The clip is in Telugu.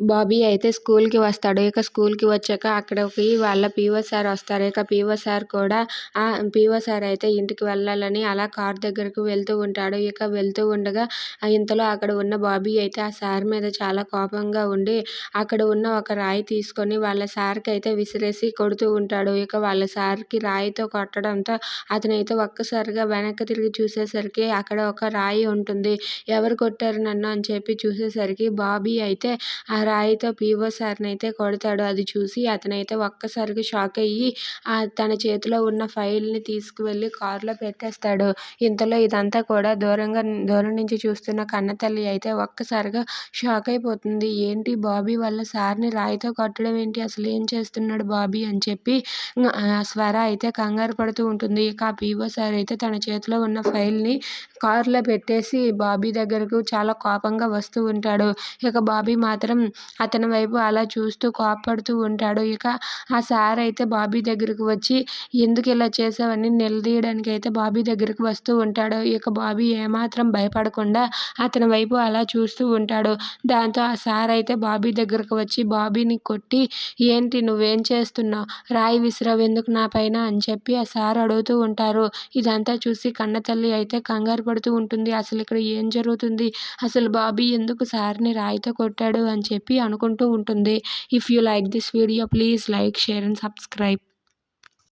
బాబీ అయితే స్కూల్కి వస్తాడు. ఇక స్కూల్కి వచ్చాక అక్కడికి వాళ్ళ పీఓ సార్ వస్తారు. ఇక పీఓ సార్ కూడా ఆ పీఓ సార్ అయితే ఇంటికి వెళ్ళాలని అలా కార్ దగ్గరకు వెళ్తూ ఉంటాడు. ఇక వెళ్తూ ఉండగా ఇంతలో అక్కడ ఉన్న బాబీ అయితే ఆ సార్ మీద చాలా కోపంగా ఉండి అక్కడ ఉన్న ఒక రాయి తీసుకొని వాళ్ళ సార్కి అయితే విసిరేసి కొడుతూ ఉంటాడు. ఇక వాళ్ళ సార్కి రాయితో కొట్టడంతో అతనైతే ఒక్కసారిగా వెనక్కి తిరిగి చూసేసరికి అక్కడ ఒక రాయి ఉంటుంది. ఎవరు కొట్టారు నన్ను అని చెప్పి చూసేసరికి బాబీ అయితే ఆ రాయితో పీఓ సార్ని అయితే కొడతాడు. అది చూసి అతనైతే ఒక్కసారిగా షాక్ అయ్యి ఆ తన చేతిలో ఉన్న ఫైల్ని తీసుకువెళ్ళి కారులో పెట్టేస్తాడు. ఇంతలో ఇదంతా కూడా దూరంగా దూరం నుంచి చూస్తున్న కన్నతల్లి అయితే ఒక్కసారిగా షాక్ అయిపోతుంది. ఏంటి బాబీ వాళ్ళ సార్ని రాయితో కొట్టడం ఏంటి? అసలు ఏం చేస్తున్నాడు బాబీ? అని చెప్పి స్వర అయితే కంగారు పడుతూ ఉంటుంది. ఇక ఆ పీఓ సార్ అయితే తన చేతిలో ఉన్న ఫైల్ని కారులో పెట్టేసి బాబీ దగ్గరకు చాలా కోపంగా వస్తూ ఉంటాడు. ఇక బాబీ మాత్రం అతని వైపు అలా చూస్తూ కోపడుతూ ఉంటాడు. ఇక ఆ సార్ అయితే బాబీ దగ్గరకు వచ్చి ఎందుకు ఇలా చేసావని నిలదీయడానికి అయితే బాబీ దగ్గరకు వస్తూ ఉంటాడు. ఇక బాబీ ఏమాత్రం భయపడకుండా అతని వైపు అలా చూస్తూ ఉంటాడు. దాంతో ఆ సార్ అయితే బాబీ దగ్గరకు వచ్చి బాబీని కొట్టి ఏంటి నువ్వేం చేస్తున్నావు? రాయి విసిరావు ఎందుకు నా పైన? అని చెప్పి ఆ సార్ అడుగుతూ ఉంటారు. ఇదంతా చూసి కన్నతల్లి అయితే కంగారు పడుతూ ఉంటుంది. అసలు ఇక్కడ ఏం జరుగుతుంది? అసలు బాబీ ఎందుకు సార్ని రాయితో కొట్టాడు? అని చెప్పి చెప్పి అనుకుంటూ ఉంటుంది. If you like this video please like share and subscribe